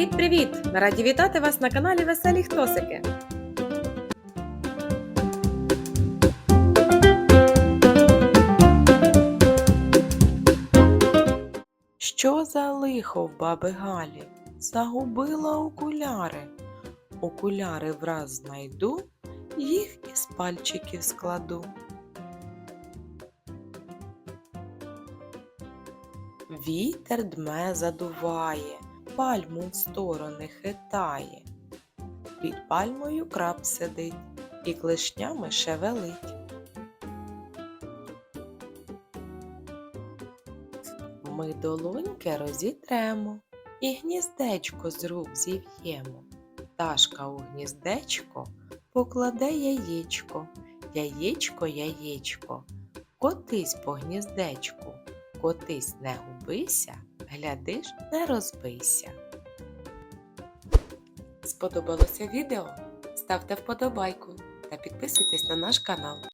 Ми раді вітати вас на каналі Веселі Хтосики. Що за лихо в баби Галі? Загубила окуляри. Окуляри враз знайду, їх із пальчиків складу. Вітер дме задуває, пальму в сторони хитає. Під пальмою краб сидить і клешнями шевелить. Ми долоньки розітремо і гніздечко з рук зів'ємо. Пташка у гніздечко покладе яєчко, яєчко, яєчко, котись по гніздечку, котись не губися, глядиш, не розбийся. Сподобалося відео? Ставте вподобайку та підписуйтесь на наш канал.